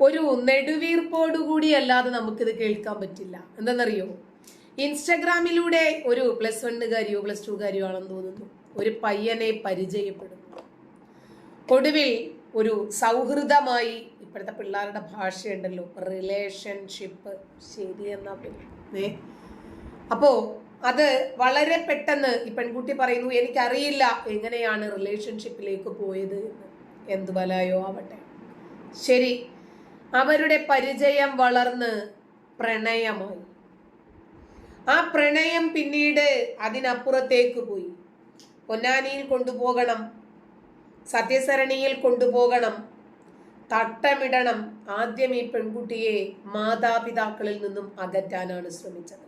ഒരു നെടുവീർപ്പോടുകൂടി അല്ലാതെ നമുക്കിത് കേൾക്കാൻ പറ്റില്ല. എന്താണെന്നറിയോ ഇൻസ്റ്റഗ്രാമിലൂടെ ഒരു പ്ലസ് വണ്ണുകാരിയോ പ്ലസ് ടുകാരിയോ ആണെന്ന് തോന്നുന്നു. ഒരു പയ്യനെ പരിചയപ്പെടുന്നു. ഒടുവിൽ ഒരു സൗഹൃദമായി ഇപ്പോഴത്തെ പിള്ളേരുടെ ഭാഷയുണ്ടല്ലോ. റിലേഷൻഷിപ്പ് ശരി എന്നാ പിന്നെ. അപ്പോ അത് വളരെ പെട്ടെന്ന് ഈ പെൺകുട്ടി പറയുന്നു എനിക്കറിയില്ല എങ്ങനെയാണ് റിലേഷൻഷിപ്പിലേക്ക് പോയത് എന്ന്. എന്ത് ബലായോ ആവട്ടെ. ശരി. അവരുടെ പരിചയം വളർന്ന് പ്രണയമായി. ആ പ്രണയം പിന്നീട് അതിനപ്പുറത്തേക്ക് പോയി. പൊന്നാനിയിൽ കൊണ്ടുപോകണം സത്യസരണിയിൽ കൊണ്ടുപോകണം തട്ടമിടണം ആദ്യം ഈ പെൺകുട്ടിയെ മാതാപിതാക്കളിൽ നിന്നും അകറ്റാനാണ് ശ്രമിച്ചത്.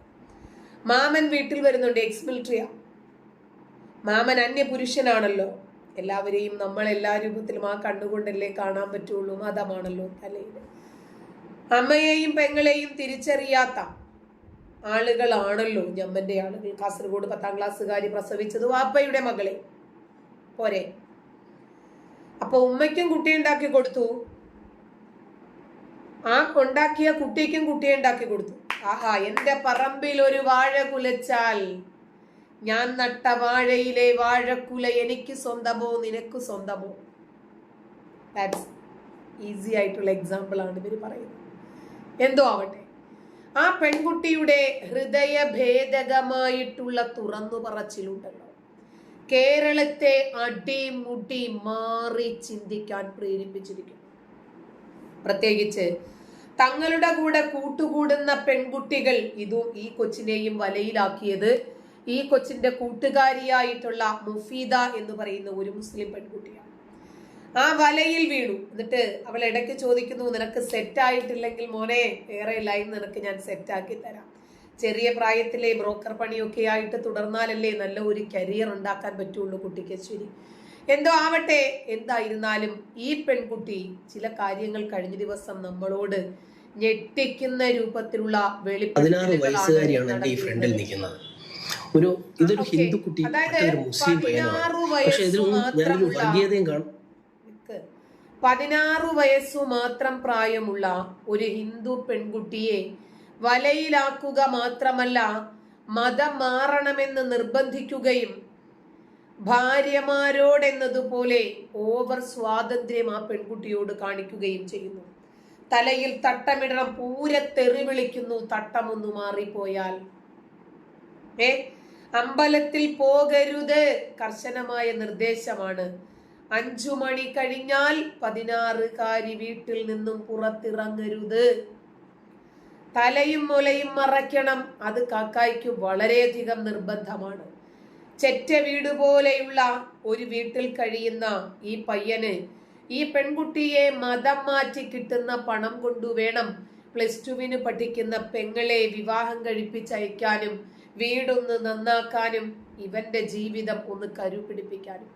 മാമൻ വീട്ടിൽ വരുന്നുണ്ട് എക്സ് മിലിറ്ററിയാ മാമൻ അന്യപുരുഷനാണല്ലോ. എല്ലാവരെയും നമ്മൾ എല്ലാ രൂപത്തിലും ആ കണ്ണുകൊണ്ടല്ലേ കാണാൻ പറ്റുള്ളൂ മതമാണല്ലോ തലയിൽ അമ്മയെയും പെങ്ങളെയും തിരിച്ചറിയാത്ത ആളുകളാണല്ലോ ഞമ്മന്റെ ആളുകൾ. കാസർഗോഡ് പത്താം ക്ലാസ്സുകാരി പ്രസവിച്ചത് വാപ്പയുടെ മകളെ. പോരെ. അപ്പൊ ഉമ്മയ്ക്കും കുട്ടി ഉണ്ടാക്കി കൊടുത്തു. ആ ഉണ്ടാക്കിയ കുട്ടിക്കും കുട്ടിയെ ഉണ്ടാക്കി കൊടുത്തു. ആഹാ എന്റെ പറമ്പിൽ ഒരു വാഴ കുലച്ചാൽ. ഞാൻ നട്ട വാഴയിലെ വാഴക്കുല എനിക്ക് സ്വന്തമോ നിനക്ക് സ്വന്തമോ? ദാറ്റ്സ് ഈസി ആയിട്ടുള്ള എക്സാമ്പിൾ ആണ് ഇവർ പറയുന്നത്. എന്തോ ആവട്ടെ. ആ പെൺകുട്ടിയുടെ ഹൃദയഭേദകമായിട്ടുള്ള തുറന്നു പറച്ചിലുണ്ടല്ലോ. കേരളത്തെ അടിമുടി മാറി ചിന്തിക്കാൻ പ്രേരിപ്പിച്ചിരിക്കുന്നു. പ്രത്യേകിച്ച് തങ്ങളുടെ കൂടെ കൂട്ടുകൂടുന്ന പെൺകുട്ടികൾ ഇതും ഈ കൊച്ചിനെയും വലയിലാക്കിയത് ഈ കൊച്ചിന്റെ കൂട്ടുകാരിയായിട്ടുള്ള മുഫീദ എന്ന് പറയുന്ന ഒരു മുസ്ലിം പെൺകുട്ടിയാണ്. ആ വലയിൽ വീണു. എന്നിട്ട് അവൾ ഇടയ്ക്ക് ചോദിക്കുന്നു നിനക്ക് സെറ്റ് ആയിട്ടില്ലെങ്കിൽ മോനെ വേറെ ലൈൻ നിനക്ക് ഞാൻ സെറ്റ് ആക്കി തരാം. ചെറിയ പ്രായത്തിലെ ബ്രോക്കർ പണിയൊക്കെ ആയിട്ട് തുടർന്നാലല്ലേ നല്ല ഒരു കരിയർ ഉണ്ടാക്കാൻ പറ്റുള്ളൂ കുട്ടിക്ക് ശരി. എന്തോ ആവട്ടെ എന്തായിരുന്നാലും ഈ പെൺകുട്ടി ചില കാര്യങ്ങൾ കഴിഞ്ഞ ദിവസം നമ്മളോട് ഞെട്ടിക്കുന്ന രൂപത്തിലുള്ള വെളിപ്പെടുത്തലുകളാണ് ഈ ഫ്രണ്ടിൽ നിൽക്കുന്നത്. ഒരു ഇതൊരു ഹിന്ദു കുട്ടി ഒരു മുസ്ലിം പയ്യനാണ്. പക്ഷെ വയസ്സ് ഞാനൊരു വർഗീയതയും കാണും. പതിനാറ് വയസ്സു മാത്രം പ്രായമുള്ള ഒരു ഹിന്ദു പെൺകുട്ടിയെ വലയിലാക്കുക മാത്രമല്ല മതം മാറണമെന്ന് നിർബന്ധിക്കുകയും ഭാര്യമാരോടെന്നതുപോലെ ഓവർ സ്വാതന്ത്ര്യം ആ പെൺകുട്ടിയോട് കാണിക്കുകയും ചെയ്യുന്നു. തലയിൽ തട്ടമിടണം പൂര തെറി വിളിക്കുന്നു തട്ടമൊന്നു മാറിപ്പോയാൽ. ഏ? അമ്പലത്തിൽ പോകരുത് കർശനമായ നിർദ്ദേശമാണ്. അഞ്ചു മണി കഴിഞ്ഞാൽ പതിനാറുകാരി വീട്ടിൽ നിന്നും പുറത്തിറങ്ങരുത്. തലയും മുലയും മറയ്ക്കണം. അത് കാക്കായ്ക്ക് വളരെയധികം നിർബന്ധമാണ്. ചെറ്റ വീട് പോലെയുള്ള ഒരു വീട്ടിൽ കഴിയുന്ന ഈ പയ്യന് ഈ പെൺകുട്ടിയെ മതം മാറ്റി കിട്ടുന്ന പണം കൊണ്ടു വേണം പ്ലസ് ടുവിന് പഠിക്കുന്ന പെങ്ങളെ വിവാഹം കഴിപ്പിച്ചയക്കാനും വീടൊന്ന് നന്നാക്കാനും ഇവന്റെ ജീവിതം ഒന്ന് കരുപിടിപ്പിക്കാനും.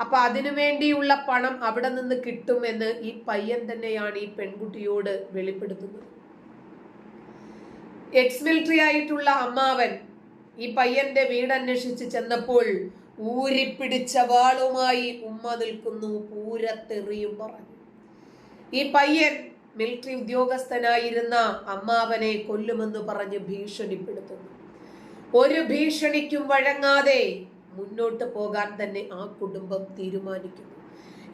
അപ്പൊ അതിനു വേണ്ടിയുള്ള പണം അവിടെ നിന്ന് കിട്ടുമെന്ന് ഈ പയ്യൻ തന്നെയാണ് ഈ പെൺകുട്ടിയോട് വെളിപ്പെടുത്തുന്നത്. എക്സ് മിലിറ്ററി ആയിട്ടുള്ള അമ്മാവൻ ഈ പയ്യന്റെ വീട് അന്വേഷിച്ച് ചെന്നപ്പോൾ ഊരിപ്പിടിച്ച വാളുമായി ഉമ്മ നിൽക്കുന്നു പൂരത്തെറിയും പറഞ്ഞു. ഈ പയ്യൻ മിലിറ്ററി ഉദ്യോഗസ്ഥനായിരുന്ന അമ്മാവനെ കൊല്ലുമെന്ന് പറഞ്ഞ് ഭീഷണിപ്പെടുത്തുന്നു. ഒരു ഭീഷണിക്കും വഴങ്ങാതെ മുന്നോട്ട് പോകാൻ തന്നെ ആ കുടുംബം തീരുമാനിക്കുന്നു.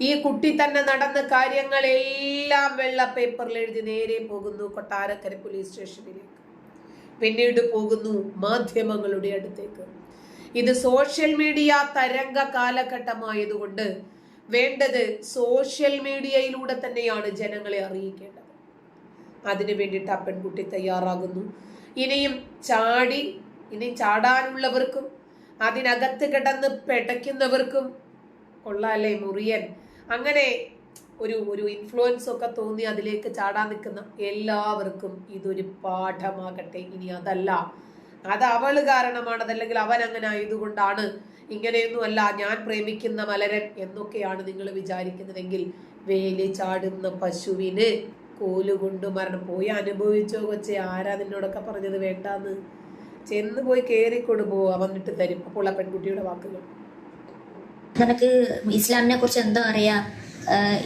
ഈ കുട്ടി തന്നെ നടന്ന കാര്യങ്ങളെല്ലാം വെള്ള പേപ്പറിൽ എഴുതി നേരെ പോകുന്നു കൊട്ടാരക്കര പോലീസ് സ്റ്റേഷനിലേക്ക് പിന്നീട് പോകുന്നു മാധ്യമങ്ങളുടെ അടുത്തേക്ക്. ഇത് സോഷ്യൽ മീഡിയ തരംഗ കാലഘട്ടമായതുകൊണ്ട് വേണ്ടത് സോഷ്യൽ മീഡിയയിലൂടെ തന്നെയാണ് ജനങ്ങളെ അറിയിക്കേണ്ടത്. അതിനു വേണ്ടിയിട്ട് ആ പെൺകുട്ടി തയ്യാറാകുന്നു. ഇനിയും ചാടി ഇനി ചാടാനുള്ളവർക്കും അതിനകത്ത് കിടന്ന് പെടയ്ക്കുന്നവർക്കും കൊള്ളാല്ലേ മുറിയൻ? അങ്ങനെ ഒരു ഒരു ഇൻഫ്ലുവൻസ് ഒക്കെ തോന്നി അതിലേക്ക് ചാടാൻ നിൽക്കുന്ന എല്ലാവർക്കും ഇതൊരു പാഠമാകട്ടെ. ഇനി അതല്ല. അത് അവൾ കാരണമാണ് അതല്ലെങ്കിൽ അവൻ അങ്ങനെ ആയതുകൊണ്ടാണ്. ഇങ്ങനെയൊന്നുമല്ല ഞാൻ പ്രേമിക്കുന്ന മലരൻ എന്നൊക്കെയാണ് നിങ്ങൾ വിചാരിക്കുന്നതെങ്കിൽ വേലി ചാടുന്ന പശുവിന് കോലുകൊണ്ട് മരണം. പോയി അനുഭവിച്ചോ കൊച്ചെ ആരാ നിന്നോടൊക്കെ പറഞ്ഞത്? വേണ്ടാന്ന്. ചെന്ന് പോയി കേറി പോവാ വന്നിട്ട് തരും. അപ്പോൾ ആ പെൺകുട്ടിയുടെ വാക്കുകൾ. നിനക്ക് ഇസ്ലാമിനെ കുറിച്ച് എന്തോ അറിയാം?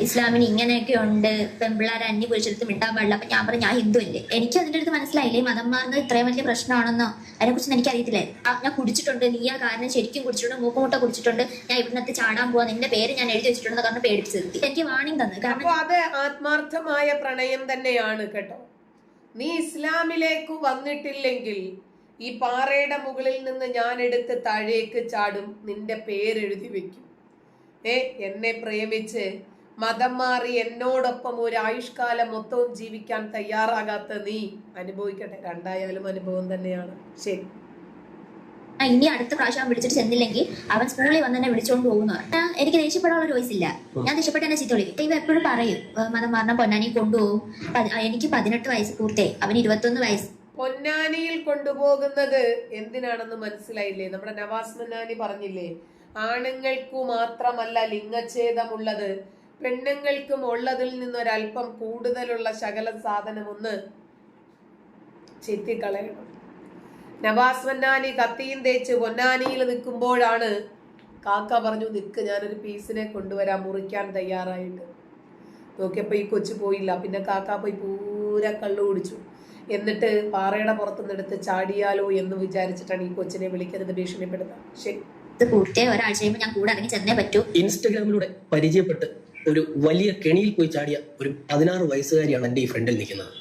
ഇസ്ലാമിന് ഇങ്ങനെയൊക്കെ ഉണ്ട്. പെൺപിള്ളേരെ അന്യ പുരുഷത്ത് മിണ്ടാൻ പാടില്ല. അപ്പൊ ഞാൻ പറഞ്ഞു ഞാൻ ഹിന്ദു അല്ലേ? എനിക്ക് അതിന്റെ അടുത്ത് മനസ്സിലായില്ലേ? മതം മാറുന്നത് ഇത്രയും വലിയ പ്രശ്നമാണെന്നോ? അതിനെ കുറിച്ച് എനിക്ക് അറിയത്തില്ലേ ഞാൻ കുടിച്ചിട്ടുണ്ട്. നീ ആ കാരണം ശരിക്കും കുടിച്ചിട്ടുണ്ട്. മൂക്കുമുട്ട കുടിച്ചിട്ടുണ്ട്. ഞാൻ ഇവിടുന്ന് ചാടാൻ പോവാ. നിന്റെ പേര് ഞാൻ എഴുതി വെച്ചിട്ടുണ്ട് കാരണം പേടിച്ചു നിർത്തി എനിക്ക് വാണിംഗ് തന്നു. കാരണം അത് ആത്മാർത്ഥമായ പ്രണയം തന്നെയാണ് കേട്ടോ. നീ ഇസ്ലാമിലേക്ക് വന്നിട്ടില്ലെങ്കിൽ ഈ പാറയുടെ മുകളിൽ നിന്ന് ഞാൻ എടുത്ത് താഴേക്ക് ചാടും നിന്റെ പേരെഴുതി വെക്കും. ഏ എന്നെ പ്രേമിച്ച് മതം മാറി എന്നോടൊപ്പം ഒരു ആയുഷ്കാലം മൊത്തവും ജീവിക്കാൻ തയ്യാറാകാത്ത നീ അനുഭവിക്കട്ടെ. രണ്ടായാലും അനുഭവം തന്നെയാണ്. ശരി. ഇനി അടുത്ത പ്രാവശ്യം അവൻ വിളിച്ചിട്ട് ചെന്നില്ലെങ്കിൽ അവൻ സ്കൂളിൽ വന്ന് എന്നെ വിളിച്ചോണ്ട് പോകുന്നു എനിക്ക് ദേഷ്യപ്പെടാനുള്ള ഒരു വയസ്സില്ല ഞാൻ ദേഷ്യപ്പെട്ട് എന്നെ ചീത്ത ഇവ എപ്പോഴും പറയും "ഏ, മതം മാറണം പൊന്നാനി കൊണ്ടുപോകും. എനിക്ക് പതിനെട്ട് വയസ്സ് പൂർത്തിയായി. അവന് ഇരുപത്തൊന്ന് വയസ്സ്. പൊന്നാനിയിൽ കൊണ്ടുപോകുന്നത് എന്തിനാണെന്ന് മനസ്സിലായില്ലേ? നമ്മുടെ നവാസ് മന്നാനി പറഞ്ഞില്ലേ ആണുങ്ങൾക്കു മാത്രമല്ല ലിംഗഛേദമുള്ളത് പെണ്ണുങ്ങൾക്കും ഉള്ളതിൽ നിന്നൊരല്പം കൂടുതലുള്ള ശകല സാധനം ഒന്ന് ചെത്തിക്കളയണം. നവാസ് മന്നാനി കത്തിയും തേച്ച് പൊന്നാനിയിൽ നിൽക്കുമ്പോഴാണ് കാക്ക പറഞ്ഞു നിൽക്ക് ഞാനൊരു പീസിനെ കൊണ്ടുവരാൻ മുറിക്കാൻ തയ്യാറായിട്ട്. നോക്കിയപ്പോൾ ഈ കൊച്ചു പോയില്ല. പിന്നെ കാക്ക പോയി പൂര കള്ളു കുടിച്ചു. എന്നിട്ട് പാറയുടെ പുറത്തുനിന്ന് എടുത്ത് ചാടിയാലോ എന്ന് വിചാരിച്ചിട്ടാണ് ഈ കൊച്ചിനെ വിളിക്കരുത് ഭീഷണിപ്പെടുന്നത് ശരി. ഇത് പൂർത്തിയായി ഒരാഴ്ച ഞാൻ കൂടെ ഇറങ്ങി ചെന്നേ പറ്റൂ. ഇൻസ്റ്റഗ്രാമിലൂടെ പരിചയപ്പെട്ട് ഒരു വലിയ കെണിയിൽ പോയി ചാടിയ ഒരു പതിനാറ് വയസ്സുകാരിയാണ് എന്റെ ഈ ഫ്രണ്ടിൽ നിൽക്കുന്നത്.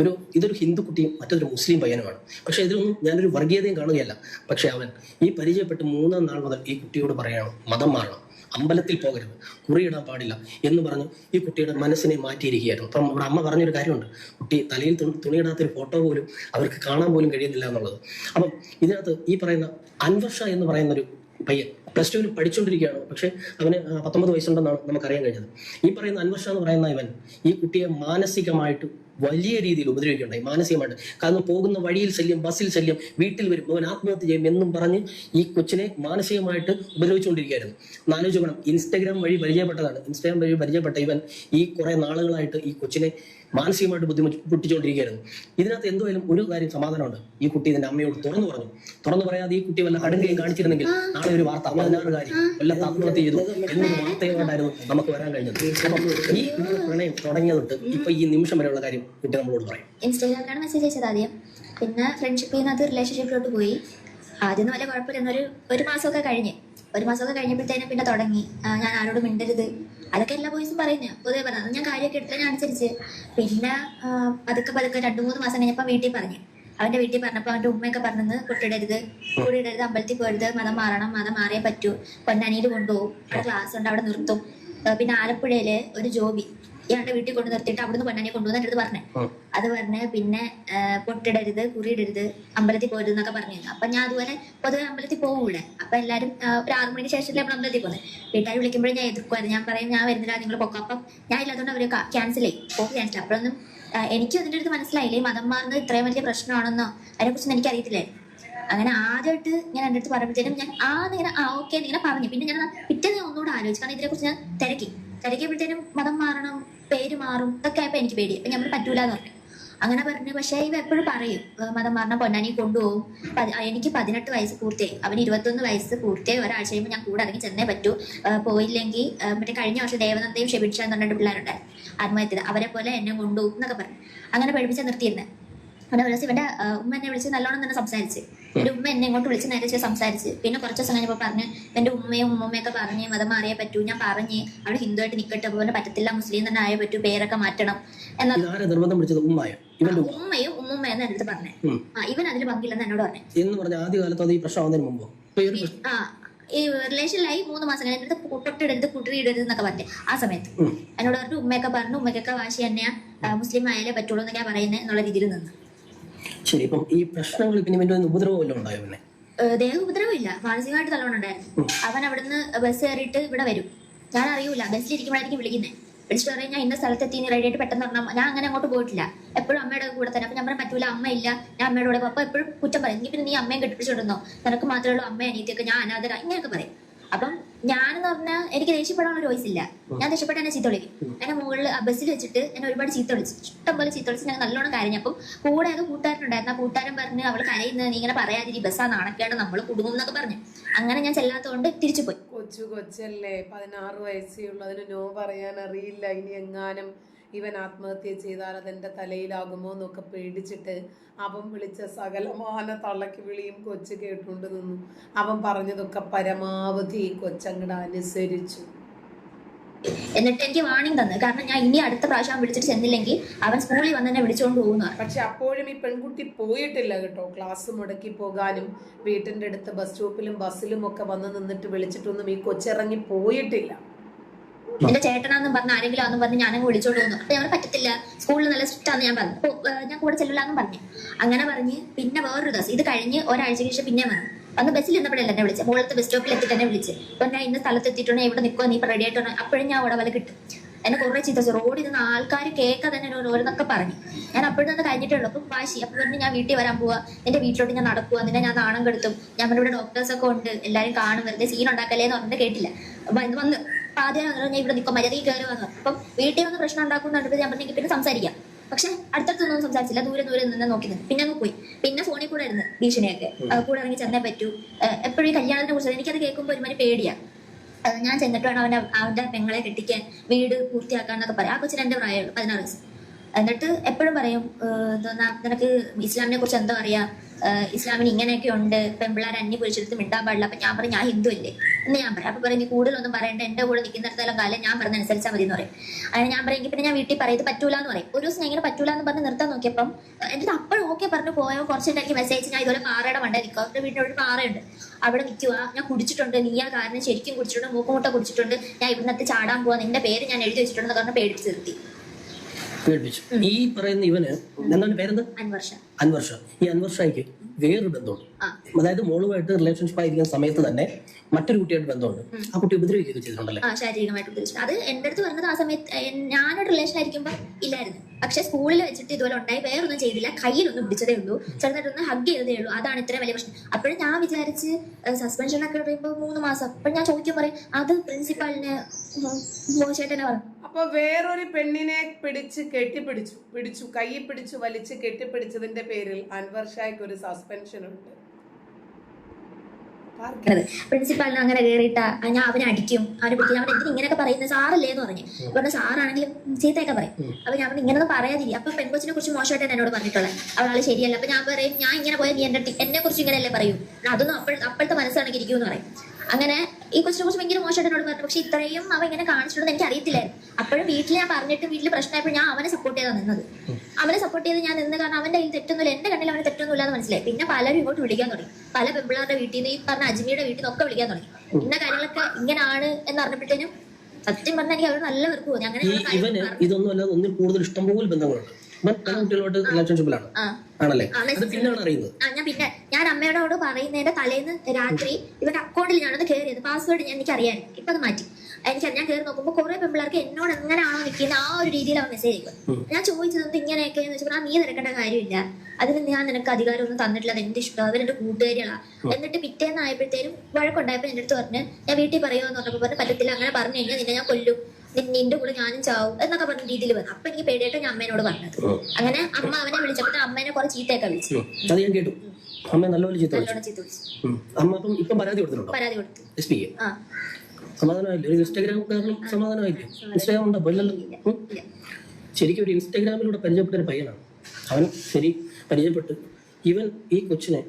ഒരു ഇതൊരു ഹിന്ദു കുട്ടിയും മറ്റൊരു മുസ്ലിം പയ്യനുമാണ്. പക്ഷെ ഇതിലൊന്നും ഞാനൊരു വർഗീയതയും കാണുകയല്ല. പക്ഷെ അവൻ ഈ പരിചയപ്പെട്ട് മൂന്നാം നാൾ മുതൽ ഈ കുട്ടിയോട് പറയണം മതം മാറണം. അമ്പലത്തിൽ പോകരുത്. കുറിയിടാൻ പാടില്ല എന്ന് പറഞ്ഞ് ഈ കുട്ടിയുടെ മനസ്സിനെ മാറ്റിയിരിക്കുകയായിരുന്നു. അപ്പം ഇവിടെ അമ്മ പറഞ്ഞൊരു കാര്യമുണ്ട്. കുട്ടി തലയിൽ തുണിയിടാത്തൊരു ഫോട്ടോ പോലും അവർക്ക് കാണാൻ പോലും കഴിയുന്നില്ല എന്നുള്ളത്. അപ്പം ഇതിനകത്ത് ഈ പറയുന്ന അൻവർഷ എന്ന് പറയുന്ന ഒരു പയ്യൻ പ്ലസ് ടുവിൽ പഠിച്ചുകൊണ്ടിരിക്കുകയാണ് പക്ഷെ അവന് പത്തൊമ്പത് വയസ്സുണ്ടെന്നാണ് നമുക്കറിയാൻ കഴിഞ്ഞത്. ഈ പറയുന്ന അൻവർഷ എന്ന് പറയുന്ന ഇവൻ ഈ കുട്ടിയെ മാനസികമായിട്ട് വലിയ രീതിയിൽ ഉപദ്രവിക്കുകയുണ്ടായി മാനസികമായിട്ട്. കാരണം പോകുന്ന വഴിയിൽ ശല്യം ബസ്സിൽ ശല്യം വീട്ടിൽ വരും. അവൻ ആത്മഹത്യ ചെയ്യും എന്നും പറഞ്ഞ് ഈ കൊച്ചിനെ മാനസികമായിട്ട് ഉപദ്രവിച്ചുകൊണ്ടിരിക്കുകയായിരുന്നു. നാലോചിക്കണം ഇൻസ്റ്റാഗ്രാം വഴി പരിചയപ്പെട്ടതാണ്. ഇൻസ്റ്റാഗ്രാം വഴി പരിചയപ്പെട്ട ഇവൻ ഈ കുറെ നാളുകളായിട്ട് ഈ കൊച്ചിനെ മാനസികമായിട്ട് ബുദ്ധിമുട്ടിച്ചുകൊണ്ടിരിക്കുകയായിരുന്നു. ഇതിനകത്ത് എന്തായാലും ഒരു കാര്യം സമാധാനമുണ്ട്. ഈ കുട്ടി ഇതിന്റെ അമ്മയോട് തുറന്നു പറഞ്ഞു. തുറന്നു പറയാതെ ഈ കുട്ടി വല്ല കടുകയും കാണിച്ചിരുന്നെങ്കിൽ നാളെ ഒരു വാർത്ത പതിനാറ് കാര്യം. കൊല്ലത്ത് ആത്മഹത്യ ചെയ്തു. എന്നൊരു വാർത്തയോടായിരുന്നു നമുക്ക് വരാൻ കഴിഞ്ഞത്. ഈ പ്രണയം തുടങ്ങിയതൊട്ട് ഇപ്പൊ ഈ നിമിഷം വരെയുള്ള കാര്യം കുട്ടി നമ്മളോട് പറയും. ഇൻസ്റ്റാഗ്രാമിലാണ് മെസ്സേജ് അയച്ചത് ആദ്യം. പിന്നെ ഫ്രണ്ട്ഷിപ്പിൽ നിന്ന് റിലേഷൻഷിപ്പിലോട്ട് പോയി. ആദ്യം വലിയ കുഴപ്പമില്ല. എന്നൊരു ഒരു മാസമൊക്കെ കഴിഞ്ഞ്. ഒരു മാസമൊക്കെ കഴിഞ്ഞപ്പോഴത്തേനും പിന്നെ തുടങ്ങി. ഞാൻ ആരോടും മിണ്ടരുത്. അതൊക്കെ എല്ലാ ബോയ്സും പറയുന്നു. പൊതുവെ പറഞ്ഞു. ഞാൻ കാര്യമൊക്കെ എടുത്ത ഞാൻ അനുസരിച്ച്. പിന്നെ പതുക്കെ പതുക്കെ രണ്ടു മൂന്ന് മാസം കഴിഞ്ഞപ്പോൾ വീട്ടിൽ പറഞ്ഞു. അവന്റെ വീട്ടിൽ പറഞ്ഞപ്പോൾ അവന്റെ ഉമ്മയൊക്കെ പറഞ്ഞത് കുട്ടിയിടരുത്. കൂടിയിടരുത് അമ്പലത്തിൽ പോരുത്. മതം മാറണം. മതം മാറിയേ പറ്റൂ. പൊന്നാനിയിൽ കൊണ്ടുപോകും. അവിടെ ക്ലാസ് ഉണ്ട്. അവിടെ നിർത്തും. പിന്നെ ആലപ്പുഴയിലെ ഒരു ജോബി. ഇയാളുടെ വീട്ടിൽ കൊണ്ട് നിർത്തിയിട്ട് അവിടുന്ന് പൊന്നാനിയെ കൊണ്ടുവന്ന് എന്റെ അടുത്ത് പറഞ്ഞു. അത് പറഞ്ഞ് പിന്നെ പൊട്ടിടരുത് കുറിയിടരുത് അമ്പലത്തിൽ പോരുത് എന്നൊക്കെ പറഞ്ഞു. അപ്പൊ ഞാൻ അതുപോലെ പൊതുവെ അമ്പലത്തിൽ പോകൂടെ അപ്പൊ എല്ലാരും ഒരു ആറു മണിക്ക് ശേഷം നമ്മൾ അമ്പലത്തിൽ പോകുന്നത് വീട്ടുകാർ വിളിക്കുമ്പോഴും ഞാൻ എതിർക്കുമായിരുന്നു ഞാൻ പറയും ഞാൻ വരുന്നില്ല നിങ്ങൾ പൊക്കം. അപ്പം ഞാൻ ഇല്ലാത്തതുകൊണ്ട് അവർ ക്യാൻസൽ ചെയ്യും. പോക്ക് ക്യാൻസൽ അപ്പോഴൊന്നും എനിക്കും അതിന്റെ അടുത്ത് മനസ്സിലായില്ലേ. മതം മാറുന്നത് ഇത്രയും വലിയ പ്രശ്നമാണെന്നോ? അതിനെക്കുറിച്ചൊന്നും എനിക്ക് അറിയത്തില്ലേ? അങ്ങനെ ആദ്യമായിട്ട് ഞാൻ എന്റെ അടുത്ത് പറയുമ്പോഴത്തേനും ഞാൻ ആ നേരം ആ ഓക്കെ ഇങ്ങനെ പറഞ്ഞു. പിന്നെ ഞാൻ പിറ്റേന്ന് ഒന്നുകൂടെ ആലോചിച്ചു. കാരണം ഇതിനെക്കുറിച്ച് ഞാൻ തിരക്കി. തിരക്കിയപ്പോഴത്തേനും മതം മാറണം പേര് മാറും ഇതൊക്കെ ആയപ്പോ എനിക്ക് പേടി. അപ്പൊ ഞമ്മൾ പറ്റൂല എന്ന് പറഞ്ഞു. അങ്ങനെ പറഞ്ഞു പക്ഷേ ഇവ എപ്പോഴും പറയും "ഏ, മതം മാറണം പൊന്നാനി കൊണ്ടുപോകും. എനിക്ക് പതിനെട്ട് വയസ്സ് പൂർത്തിയായി. അവന് ഇരുപത്തൊന്ന് വയസ്സ് പൂർത്തിയായി. ഒരാഴ്ച കഴിയുമ്പോൾ ഞാൻ കൂടെ ഇറങ്ങി ചെന്നേ പറ്റൂ. പോയില്ലെങ്കിൽ മറ്റേ കഴിഞ്ഞ വർഷം ദേവനന്ദയും ഷെബിൻഷ എന്ന് പറഞ്ഞിട്ട് പിള്ളേരുണ്ടായിരുന്നു ആത്മഹത്യ അവരെ പോലെ എന്നെ കൊണ്ടുപോകും എന്നൊക്കെ പറഞ്ഞു. അങ്ങനെ പഠിപ്പിച്ച് നിർത്തിയിരുന്നത് അവിടെ വിളിച്ച് ഇവന്റെ ഉമ്മ എന്നെ വിളിച്ച് നല്ലോണം തന്നെ സംസാരിച്ച്. എന്റെ ഉമ്മ എന്നെ ഇങ്ങോട്ട് വിളിച്ച് നേരെ ചെയ്ത് സംസാരിച്ച്. പിന്നെ കുറച്ച് ദിവസം കഴിഞ്ഞപ്പോൾ പറഞ്ഞ് എന്റെ ഉമ്മയും ഉമ്മയൊക്കെ പറഞ്ഞ് മതം മാറിയേ പറ്റൂ ഞാൻ പറഞ്ഞ് അവിടെ ഹിന്ദുവായിട്ട് നിൽക്കട്ടെ പോലെ പറ്റത്തില്ല മുസ്ലിം തന്നെ ആയേ പറ്റൂ പേരൊക്കെ മാറ്റണം. എന്നാൽ നിർബന്ധം പിടിച്ചത്? ഉമ്മായോ? ഇവന്റെ ഉമ്മ? ഉമ്മയും ഉമ്മുമ്മയെന്ന് എന്റെ പറഞ്ഞേ. ആ ഇവൻ അതിൽ പങ്കില്ലെന്ന് എന്നോട് പറഞ്ഞു. എന്ന് പറഞ്ഞ ആദ്യ കാലത്ത് അത് ഈ പ്രശ്നം മുമ്പോ? ഈ ആ റിലേഷനിലായി മൂന്ന് മാസം കഴിഞ്ഞ. എന്റെ അടുത്ത് പൊട്ടിടരുത് കുട്ടിയിടരുത് എന്നൊക്കെ പറഞ്ഞു ആ സമയത്ത്. എന്നോട് പറഞ്ഞു ഉമ്മയൊക്കെ പറഞ്ഞു ഉമ്മയ്ക്കൊക്കെ വാശി തന്നെയാ മുസ്ലിം ആയാലേ പറ്റുള്ളൂ എന്നൊക്കെയാ പറയുന്നത് എന്നുള്ള രീതിയിൽ നിന്ന്. ശരി ഇപ്പം ഈ പ്രശ്നങ്ങൾ പിന്നെ ഇവന്റെ ഉപദ്രവം വല്ലതും ഉണ്ടായോ പിന്നെ? ദേഹ ഉപദ്രവമില്ല. മാനസികമായിട്ട് നല്ലോണം ഉണ്ടായിരുന്നു. അവൻ അവിടുന്ന് ബസ് കയറിയിട്ട് ഇവിടെ വരും. ഞാൻ അറിയൂല ബസ്സിലിരിക്കുമ്പോഴായിരിക്കും വിളിക്കുന്നത് വിളിച്ചിട്ട് പറയും ഞാൻ ഇന്ന സ്ഥലത്തെത്തി റെഡി ആയിട്ട് പെട്ടെന്ന് പറഞ്ഞാൽ ഞാൻ അങ്ങനെ അങ്ങോട്ട് പോയിട്ടില്ല. എപ്പോഴും അമ്മയുടെ കൂടെ തന്നെ. അപ്പൊ ഞാൻ പറയാൻ പറ്റൂല അമ്മ ഇല്ല. ഞാൻ അമ്മയുടെ കൂടെ അപ്പൊ എപ്പോഴും കുറ്റം പറയും. നീ പിന്നെ നീ അമ്മയെ കെട്ടിപ്പിടിച്ചിടുന്നോ നിനക്ക് മാത്രമേ ഉള്ളൂ അമ്മ അനിയത്തിയൊക്കെ. ഞാൻ അനാഥര. ഇങ്ങനെയൊക്കെ പറയും. അപ്പം ഞാനെന്ന് പറഞ്ഞാൽ എനിക്ക് ദേഷ്യപ്പെടാനുള്ള ഒരു വോയിസ് ഇല്ല. ഞാൻ ദേഷ്യപ്പെട്ട എന്നെ ചീത്ത വിളിക്കും. എന്നെ മുകളിൽ ബസ്സിൽ വെച്ചിട്ട് എന്നെ ഒരുപാട് ചീത്ത വിളിച്ചു. ഇഷ്ടം പോലെ ചീത്ത വിളിച്ച് ഞാൻ നല്ലോണം കരഞ്ഞപ്പം കൂടെ അത് കൂട്ടുകാരനുണ്ടായിരുന്നു. ആ കൂട്ടുകാരൻ പറഞ്ഞ് അവൾ കരയുന്നത് നീ ഇങ്ങനെ പറയാതിരി ബസ്സാ നാണക്കേട് നമ്മൾ കുടുങ്ങും എന്നൊക്കെ പറഞ്ഞു. അങ്ങനെ ഞാൻ ചെല്ലാത്തതുകൊണ്ട് തിരിച്ചു പോയി. കൊച്ചു കൊച്ചല്ലേ പതിനാറ് വയസ്സേ ഉള്ളൂ. അതിന് നോ പറയാൻ അറിയില്ല ഇനി എങ്ങാനും ഇവൻ ആത്മഹത്യ ചെയ്താൽ അതെന്റെ തലയിലാകുമോ എന്നൊക്കെ പേടിച്ചിട്ട് അവൻ വിളിച്ച സകലമാന തള്ളക്ക് വിളിയും കൊച്ച് കേട്ടുകൊണ്ട് നിന്നു. അവൻ പറഞ്ഞതൊക്കെ പരമാവധി കൊച്ചങ്ങട് അനുസരിച്ചു. എന്നിട്ട് എനിക്ക് വാണിംഗ് തന്നു. കാരണം ഞാൻ ഇനി അടുത്ത പ്രാവശ്യം വിളിച്ചിട്ട് ചെന്നില്ലെങ്കിൽ അവൻ സ്കൂളിൽ വന്ന് എന്നെ വിളിച്ചുകൊണ്ട് പോകുന്നു പക്ഷെ അപ്പോഴും ഈ പെൺകുട്ടി പോയിട്ടില്ല കേട്ടോ. ക്ലാസ് മുടക്കി പോകാനും വീട്ടിന്റെ അടുത്ത് ബസ് സ്റ്റോപ്പിലും ബസ്സിലും ഒക്കെ വന്ന് നിന്നിട്ട് വിളിച്ചിട്ടൊന്നും ഈ കൊച്ചിറങ്ങി പോയിട്ടില്ല. എന്റെ ചേട്ടനാന്നും പറഞ്ഞ ആരെങ്കിലും ആന്നും പറഞ്ഞ് ഞാനങ്ങ് പോകുന്നു അപ്പൊ ഞാൻ പറ്റത്തില്ല. സ്കൂളിൽ നല്ല സ്ട്രിക്റ്റ് ആണെന്ന് ഞാൻ പറഞ്ഞു. ഞാൻ കൂടെ ചെല്ലില്ലാന്നും പറഞ്ഞു. അങ്ങനെ പറഞ്ഞ് പിന്നെ വേറൊരു ദിവസം ഇത് കഴിഞ്ഞ് ഒരാഴ്ചയ്ക്ക് ശേഷം പിന്നെ വന്നു. അന്ന് ബസ്സിൽ ഇരുന്നപ്പോഴല്ല എന്നെ വിളിച്ചത് മുകളിലത്തെ ബസ് സ്റ്റോപ്പിൽ എത്തിയിട്ട് എന്നെ വിളിച്ച്. അപ്പൊ ഞാൻ ഇന്ന സ്ഥലത്ത് എത്തിയിട്ടുണ്ടെങ്കിൽ ഇവിടെ നിൽക്കുക നീ റെഡി ആയിട്ട്. അപ്പോഴും ഞാൻ അവിടെ വല കിട്ടും. എന്നെ കുറെ ചീത്ത വെച്ചു. റോഡിൽ നിന്ന് ആൾക്കാർ കേൾക്കാതെ തന്നെ ഓരോന്നൊക്കെ പറഞ്ഞു. ഞാൻ അപ്പോഴും നിന്ന് കഴിഞ്ഞിട്ടുള്ളൂ അപ്പം വാശി. അപ്പൊ പറഞ്ഞു ഞാൻ വീട്ടിൽ വരാൻ പോവാ. എന്റെ വീട്ടിലോട്ട് ഞാൻ നടക്കുക നിന്നെ ഞാൻ നാണം കെടുത്തും. ഞാൻ ഇവിടെ ഡോക്ടേഴ്സ് ഒക്കെ ഉണ്ട്. എല്ലാവരും കാണും. വെറുതെ സീൻ ഉണ്ടാക്കല്ലേ എന്ന് പറഞ്ഞിട്ട് കേട്ടില്ല വന്ന് ആദ്യം ഞാൻ ഇവിടെ നിൽക്കും മര്യാദയ്ക്ക് കയറി വന്നു അപ്പം വീട്ടിൽ വന്ന് പ്രശ്നം ഉണ്ടാക്കുന്നുണ്ട് ഞാൻ പറഞ്ഞു പിന്നെ സംസാരിക്കാം. പക്ഷെ അടുത്തടുത്തൊന്നും സംസാരിച്ചില്ല ദൂരെ ദൂരെ നിന്ന് നോക്കി നിന്ന് പിന്നെ അങ്ങ് പോയി. പിന്നെ ഫോണിൽ കൂടെ ഇരുന്ന് ഭീഷണിയൊക്കെ. കൂടെ ഇറങ്ങി ചെന്നേ പറ്റൂ. എപ്പോഴും ഈ കല്യാണത്തിനെ കുറിച്ച് എനിക്കത് കേൾക്കുമ്പോൾ ഒരുമാതിരി പേടിയാ. ഞാൻ ചെന്നിട്ട് വേണം അവന്റെ അവന്റെ പെങ്ങളെ കെട്ടിക്കാൻ വീട് പൂർത്തിയാക്കാൻ എന്നൊക്കെ പറയാം. ആ കൊച്ചിന് എന്റെ പ്രായമുള്ളൂ പതിനാറ് വയസ്സ്. എന്നിട്ട് എപ്പോഴും പറയും എന്താ നിനക്ക് ഇസ്ലാമിനെ കുറിച്ച് എന്തോ അറിയാം. ഇസ്ലാമിന് ഇങ്ങനെയൊക്കെ ഉണ്ട്. പെൺപിള്ളേരെ അന്യ പുരുഷെടുത്ത് മിണ്ടാൻ പാടില്ല. അപ്പൊ ഞാൻ പറയും ഞാൻ ഹിന്ദു അല്ലേ? എന്ന് ഞാൻ പറയാം അപ്പൊ പറയും നീ കൂടുതലൊന്നും പറയണ്ട. എന്റെ കൂടെ നിൽക്കുന്നിടത്തോളം കാലം ഞാൻ പറഞ്ഞ അനുസരിച്ചാൽ മതി എന്ന് പറയും. അങ്ങനെ ഞാൻ പറയും പിന്നെ ഞാൻ വീട്ടിൽ പറയും ഇത് പറ്റൂല എന്ന് പറയും. ഒരു ദിവസം ഇങ്ങനെ പറ്റൂല എന്ന് പറഞ്ഞ് നിർത്താൻ നോക്കിയപ്പം എന്നിട്ട് അപ്പോഴും ഓക്കെ പറഞ്ഞു പോയോ? കുറച്ച് കഴിഞ്ഞ് എനിക്ക് മെസ്സേജ് ഞാൻ ഇതുപോലെ പാറയുടെ മണ്ടേ നിൽക്കും. അവരുടെ വീടിന്റെ ഒരു പാറയുണ്ട്. അവിടെ നിൽക്കുക ഞാൻ കുടിച്ചിട്ടുണ്ട്. നീ ആ കാരണം ശരിക്കും കുടിച്ചിട്ടുണ്ട്. മൂക്കുമുട്ട കുടിച്ചിട്ടുണ്ട്. ഞാൻ ഇവിടുന്ന് ചാടാൻ പോവാ. നിന്റെ പേര് ഞാൻ എഴുതി വെച്ചിട്ടുണ്ടെന്ന് പറഞ്ഞ് പേടിച്ച് നിർത്തി. പേടിപ്പിച്ചു. ഈ പറയുന്ന ഇവന് എന്താണ് പേരെന്ത്? അൻവർഷ. അൻവർ ഷാ ഈ അൻവർഷയ്ക്ക് വേറൊരു ബന്ധമുണ്ട്. ആ. അതായത് മോളുമായിട്ട് റിലേഷൻഷിപ്പ് ആയിരിക്കുന്ന സമയത്ത് തന്നെ മറ്റൊരു കുട്ടിയായിട്ട് ബന്ധമുണ്ട്. ആ കുട്ടി ഉപദ്രവിക്കുകയൊക്കെ ചെയ്തിട്ടുണ്ടല്ലേ? ആ ശാരീരികമായിട്ട് അത് എന്റെ അടുത്ത് പറഞ്ഞത് ആ സമയത്ത് ഞാനൊരു റിലേഷൻ ആയിരിക്കുമ്പോൾ ഇല്ലായിരുന്നു. പക്ഷെ സ്കൂളിൽ വെച്ചിട്ട് ഇതുപോലെ ഉണ്ടായി. വേറൊന്നും ചെയ്തില്ല. കയ്യിലൊന്നും പിടിച്ചതേ ഉള്ളൂ. ചെറുതായിട്ടൊന്ന് ഹഗ് ചെയ്തതേ ഉള്ളൂ അതാണ് ഇത്രയും വലിയ പ്രശ്നം. അപ്പോഴും ഞാൻ വിചാരിച്ച് സസ്പെൻഷൻ ഒക്കെ പറയുമ്പോൾ മൂന്ന് മാസം. അപ്പോൾ ഞാൻ ചോദിക്കാൻ പറയും അത് പ്രിൻസിപ്പാളിന് മോശമായിട്ട് പറഞ്ഞു അപ്പൊ വേറൊരു പെണ്ണിനെ പിടിച്ച് കെട്ടിപ്പിടിച്ചു. പിടിച്ചു. കൈ പിടിച്ചു വലിച്ച് കെട്ടിപ്പിടിച്ചതിന്റെ പേരിൽ അൻവർ ഷായ്ക്ക് ഒരു സസ്പെൻഷൻ ഉണ്ട്. പ്രിൻസിപ്പാളിന് അങ്ങനെ കയറിയിട്ട ഞാൻ അവനെ അടിക്കും അവനെ പിടിക്കും. അവൻ എന്തിനും ഇങ്ങനെയൊക്കെ പറയുന്നത്? സാറല്ലേ എന്ന് പറഞ്ഞു. പറഞ്ഞ സാറാണെങ്കിലും ചീത്തയൊക്കെ പറയും. അപ്പൊ ഞാൻ ഇങ്ങനൊന്നും പറയാതിരി അപ്പൊ പെൺകൊച്ചിനെ കുറിച്ച് മോശമായിട്ട് എന്നോട് പറഞ്ഞിട്ടുള്ളത്. അവളാൾ ശരിയല്ല. അപ്പൊ ഞാൻ പറയും ഞാൻ ഇങ്ങനെ പോയാൽ നീ എന്റെ എന്നെ കുറിച്ച് ഇങ്ങനെയല്ലേ പറയൂ? അതൊന്നും അപ്പോൾ അപ്പോഴത്തെ മനസ്സാണെങ്കിൽ ഇരിക്കും എന്ന് പറയും. അങ്ങനെ ഈ കൊച്ചിനെ കുറിച്ച് ഭയങ്കര മോശമായിട്ട് എന്നോട് പറഞ്ഞു പക്ഷെ ഇത്രയും അവ ഇങ്ങനെ കാണിച്ചിട്ടുണ്ടെന്ന് എനിക്ക് അറിയത്തില്ലായിരുന്നു അപ്പോഴും വീട്ടിൽ ഞാൻ പറഞ്ഞിട്ട് വീട്ടിൽ പ്രശ്നമായപ്പോൾ ഞാൻ അവനെ സപ്പോർട്ട് ചെയ്താ നിന്നത്. അവനെ സപ്പോർട്ട് ചെയ്ത് ഞാൻ നിന്ന് കാരണം അവന്റെ കയ്യിൽ തെറ്റൊന്നുമില്ല. എന്റെ കണ്ണിൽ അവന് തെറ്റൊന്നുമില്ല എന്ന് മനസ്സിലായി. പിന്നെ പലരും ഇങ്ങോട്ട് വിളിക്കാൻ തുടങ്ങി. പല പെമ്പിളാരുടെ വീട്ടിൽ നിന്ന് ഈ പറഞ്ഞ അജ്മിയുടെ വീട്ടിൽ നിന്നൊക്കെ വിളിക്കാൻ തുടങ്ങി. ഇന്ന കാര്യങ്ങളൊക്കെ ഇങ്ങനെയാണ് എന്ന് അറിഞ്ഞപ്പോഴത്തേനും സത്യം പറഞ്ഞാൽ എനിക്ക് അവർ നല്ല വെറുപ്പ് തോന്നി. അങ്ങനെ ഇവന് ഇതൊന്നും അല്ലാതെ ഒന്നിൽ കൂടുതൽ ഇഷ്ടംപോലെ ബന്ധങ്ങളുണ്ട്. ഇവൻ കുട്ടികളുമായിട്ട് റിലേഷൻഷിപ്പിലാണ് ആണല്ലേ? അത് പിന്നാണ് അറിയുന്നത്. പിന്നെ ഞാൻ അമ്മയോടോട് പറയുന്നതിന്റെ തലേന്ന് രാത്രി ഇവന്റെ അക്കൗണ്ടിൽ ഞാനൊന്ന് കയറിയത് പാസ്വേഡ് എനിക്ക് അറിയാൻ ഇപ്പൊ അത് മാറ്റി. എനിക്ക് ഞാൻ കയറി നോക്കുമ്പോൾ കുറെ പെമ്പിള്ളേർക്ക് എന്നോട് എങ്ങനെയാണോ നിൽക്കുന്നത് ആ ഒരു രീതിയിൽ അവൻ മെസ്സേജ് അയക്കും ഞാൻ ചോദിച്ചത് ഇങ്ങനെയൊക്കെ എന്ന് വെച്ചപ്പോൾ നീ നിരക്കേണ്ട കാര്യമില്ല. അതിന് ഞാൻ നിനക്ക് അധികാരമൊന്നും തന്നിട്ടില്ല. അത് എന്റെ ഇഷ്ടം അവരെന്റെ കൂട്ടുകാരികളാ. എന്നിട്ട് പിറ്റേന്ന് ആയപ്പോഴത്തേനും വഴക്കുണ്ടായപ്പോൾ എന്റെ അടുത്ത് പറഞ്ഞ് ഞാൻ വീട്ടിൽ പറയുമോ എന്ന് പറഞ്ഞപ്പോൾ പറഞ്ഞു പറ്റത്തില്ല. അങ്ങനെ പറഞ്ഞു കഴിഞ്ഞാൽ നിന്നെ ഞാൻ കൊല്ലും. നിന്റെ കൂടെ ഞാനും ചാവും എന്നൊക്കെ പറഞ്ഞ രീതിയിൽ വന്നു. അപ്പൊ എനിക്ക് പേടിയായിട്ട് ഞാൻ അമ്മേനോട് പറഞ്ഞത്. അങ്ങനെ അമ്മ അവനെ വിളിച്ചപ്പോ അമ്മേനെ കുറെ ചീത്തയൊക്കെ വിളിച്ചു. അത് ഞാൻ കേട്ടു. അമ്മ നല്ലോണം ചീത്ത വിളിച്ചു. അമ്മ അപ്പം ഇപ്പം പരാതി കൊടുത്തിട്ടുണ്ടോ? പരാതി കൊടുത്തു. എസ് ആ. സമാധാനമായില്ലേ? ഒരു ഇൻസ്റ്റാഗ്രാം കാരണം സമാധാനമായില്ലേ? ഇൻസ്റ്റാഗ്രാം ഉണ്ടോ ശരിക്കും ഒരു ഇൻസ്റ്റാഗ്രാമിലൂടെ പരിചയപ്പെട്ട ഒരു പയ്യനാണ്. അവൻ ശരി പരിചയപ്പെട്ട് ഇവൻ ഈ കൊച്ചിനെ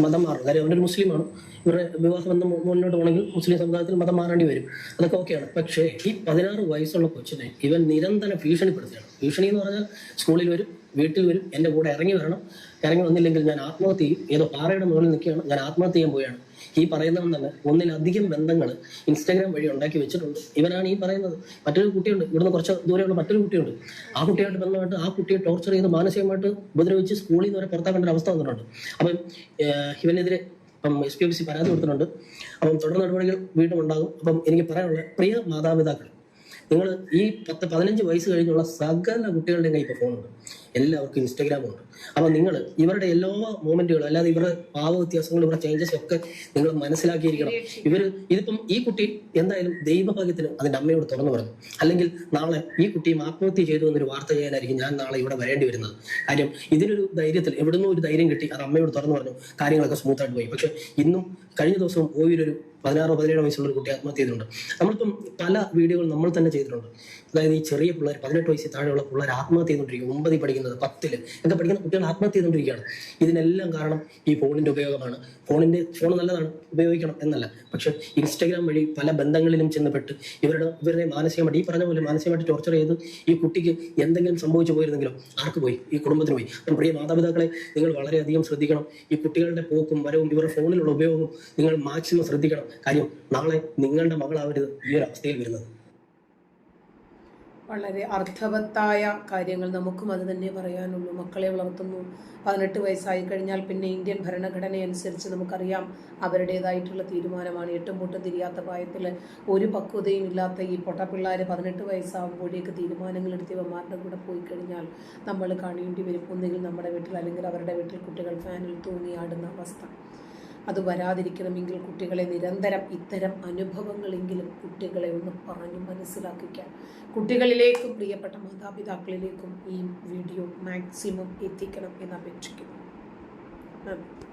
മതം മാറും കാര്യം അവനൊരു മുസ്ലിമാണ്. ഇവരുടെ വിവാഹ ബന്ധം മു- മുന്നോട്ട് പോകണമെങ്കിൽ മുസ്ലിം സമുദായത്തിൽ മതം മാറേണ്ടി വരും. അതൊക്കെ ഓക്കെയാണ്. പക്ഷേ ഈ പതിനാറ് വയസ്സുള്ള കൊച്ചിനെ ഇവൻ നിരന്തരം ഭീഷണിപ്പെടുത്തുകയാണ്. ഭീഷണി എന്ന് പറഞ്ഞാൽ സ്കൂളിൽ വരും വീട്ടിൽ വരും എന്റെ കൂടെ ഇറങ്ങി വരണം. ഇറങ്ങി വന്നില്ലെങ്കിൽ ഞാൻ ആത്മഹത്യ ചെയ്യും. ഏതോ പാറയുടെ മുകളിൽ നിൽക്കുകയാണ്. ഞാൻ ആത്മഹത്യ ചെയ്യാൻ പോവുകയാണ്. ഈ പറയുന്നവൻ തന്നെ ഒന്നിലധികം ബന്ധങ്ങൾ ഇൻസ്റ്റാഗ്രാം വഴി ഉണ്ടാക്കി വെച്ചിട്ടുണ്ട്. ഇവനാണ് ഈ പറയുന്നത്. മറ്റൊരു കുട്ടിയുണ്ട്. ഇവിടുന്ന് കുറച്ച് ദൂരെയുള്ള മറ്റൊരു കുട്ടിയുണ്ട്. ആ കുട്ടിയായിട്ട് ബന്ധമായിട്ട് ആ കുട്ടിയെ ടോർച്ചർ ചെയ്ത് മാനസികമായിട്ട് ഉപദ്രവിച്ച് സ്കൂളിൽ നിന്ന് വരെ പുറത്താക്കേണ്ട ഒരു അവസ്ഥ വന്നിട്ടുണ്ട്. അപ്പം ഇവനെതിരെ ഇപ്പം എസ് പി എഫ് സി പരാതി കൊടുത്തിട്ടുണ്ട്. അപ്പം തുടർ നടപടികൾ വീണ്ടും ഉണ്ടാകും. അപ്പം എനിക്ക് പറയാനുള്ള പ്രിയ മാതാപിതാക്കൾ നിങ്ങൾ ഈ പത്ത് പതിനഞ്ച് വയസ്സ് കഴിഞ്ഞുള്ള സകല കുട്ടികളുടെയും കയ്യിൽ ഇപ്പോൾ ഫോണുണ്ട് എല്ലാവർക്കും ഇൻസ്റ്റാഗ്രാം ഉണ്ട്. അപ്പോൾ നിങ്ങൾ ഇവരുടെ എല്ലാ മൂമെന്റുകളും അല്ലാതെ ഇവരുടെ ഭാവ വ്യത്യാസങ്ങളും ഇവരുടെ ചേഞ്ചസ് ഒക്കെ നിങ്ങൾ മനസ്സിലാക്കിയിരിക്കണം. ഇവർ ഇതിപ്പം ഈ കുട്ടി എന്തായാലും ദൈവഭാഗ്യത്തിന് അതിന്റെ അമ്മയോട് തുറന്നു പറഞ്ഞു. അല്ലെങ്കിൽ നാളെ ഈ കുട്ടിയും ആത്മഹത്യ ചെയ്തു എന്നൊരു വാർത്ത ചെയ്യാനായിരിക്കും ഞാൻ നാളെ ഇവിടെ വരേണ്ടി വരുന്നത്. കാര്യം ഇതിനൊരു ധൈര്യത്തിൽ എവിടുന്നോ ഒരു ധൈര്യം കിട്ടി അത് അമ്മയോട് തുറന്നു പറഞ്ഞു. കാര്യങ്ങളൊക്കെ സ്മൂത്ത് ആയിട്ട് പോയി. പക്ഷെ ഇന്നും കഴിഞ്ഞ ദിവസവും ഓയിലൊരു പതിനാറോ പതിനേഴോ വയസ്സുള്ള ഒരു കുട്ടി ആത്മഹത്യ ചെയ്തിട്ടുണ്ട്. നമ്മളിപ്പം പല വീഡിയോകൾ നമ്മൾ തന്നെ ചെയ്തിട്ടുണ്ട്. അതായത് ഈ ചെറിയ പിള്ളേർ പതിനെട്ട് വയസ്സിൽ താഴെയുള്ള പിള്ളേർ ആത്മഹത്യ ചെയ്തുകൊണ്ടിരിക്കും ഒമ്പതിൽ പഠിക്കുന്നത് പത്തിൽ. എന്താ പഠിക്കുന്ന കുട്ടികൾ ആത്മഹത്യ ചെയ്തുകൊണ്ടിരിക്കുകയാണ്. ഇതിനെല്ലാം കാരണം ഈ ഫോണിന്റെ ഉപയോഗമാണ്. ഫോണിന്റെ ഫോൺ നല്ലതാണ് ഉപയോഗിക്കണം എന്നല്ല. പക്ഷെ ഇൻസ്റ്റാഗ്രാം വഴി പല ബന്ധങ്ങളിലും ചെന്നപ്പെട്ട് ഇവരുടെ ഇവരുടെ മാനസികമായിട്ട് ഈ പറഞ്ഞ പോലെ മാനസികമായിട്ട് ടോർച്ചർ ചെയ്ത് ഈ കുട്ടിക്ക് എന്തെങ്കിലും സംഭവിച്ചു പോയിരുന്നെങ്കിലും ആർക്ക് പോയി? ഈ കുടുംബത്തിന് പോയി. അപ്പം പ്രിയ മാതാപിതാക്കളെ നിങ്ങൾ വളരെയധികം ശ്രദ്ധിക്കണം. ഈ കുട്ടികളുടെ പോക്കും വരവും ഇവരുടെ ഫോണിലുള്ള ഉപയോഗവും നിങ്ങൾ മാക്സിമം ശ്രദ്ധിക്കണം. കാര്യം നാളെ നിങ്ങളുടെ മകളാവരുത് ഈ ഒരു അവസ്ഥയിൽ വരുന്നത്. വളരെ അർത്ഥവത്തായ കാര്യങ്ങൾ നമുക്കും അത് തന്നെ പറയാനുള്ളൂ. മക്കളെ വളർത്തുന്നു. പതിനെട്ട് വയസ്സായി കഴിഞ്ഞാൽ പിന്നെ ഇന്ത്യൻ ഭരണഘടനയനുസരിച്ച് നമുക്കറിയാം അവരുടേതായിട്ടുള്ള തീരുമാനമാണ്. ഏറ്റവും പൊട്ടും തിരിയാത്ത പ്രായത്തിൽ ഒരു പക്വതയും ഇല്ലാത്ത ഈ പൊട്ടപ്പിള്ളാർ പതിനെട്ട് വയസ്സാകുമ്പോഴേക്ക് തീരുമാനങ്ങൾ എടുത്തിവന്മാരുടെ കൂടെ പോയി കഴിഞ്ഞാൽ നമ്മൾ കാണേണ്ടി വരും. ഒന്നുകിൽ നമ്മുടെ വീട്ടിൽ അല്ലെങ്കിൽ അവരുടെ വീട്ടിൽ കുട്ടികൾ ഫാനിൽ തൂങ്ങിയാടുന്ന അവസ്ഥ. അത് വരാതിരിക്കണമെങ്കിൽ കുട്ടികളെ നിരന്തരം ഇത്തരം അനുഭവങ്ങളെങ്കിലും കുട്ടികളെ ഒന്ന് പറഞ്ഞു മനസ്സിലാക്കിക്കാൻ. കുട്ടികളിലേക്കും പ്രിയപ്പെട്ട മാതാപിതാക്കളിലേക്കും ഈ വീഡിയോ മാക്സിമം എത്തിക്കണം എന്ന് അപേക്ഷിക്കുന്നു. നന്ദി.